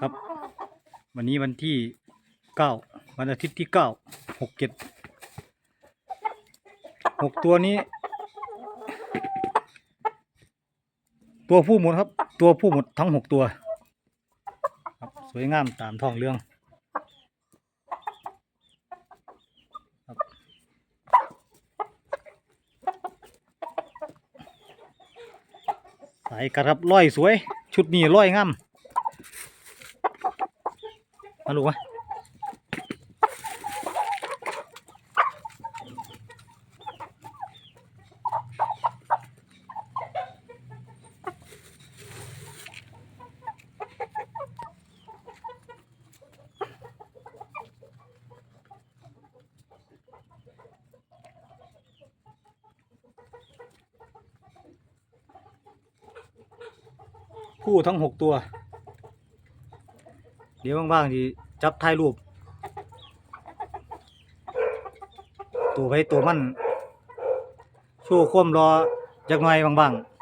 ครับ วันนี้วันที่เก้าวันอาทิตย์ที่เก้าหกเจ็ดหกตัวนี้ ตัวผู้หมดครับ ตัวผู้หมดทั้งหกตัวครับสวยงามตามท้องเรื่องครับสายกระทับร้อยสวย ชุดนี้ร้อยงาม มาลูกวะคู่ทั้งหกตัว เดี๋ยวว่างๆที่จับถ่ายรูป ตัวไปตัวมัน โชว์ความรอจักหน่อยบางๆ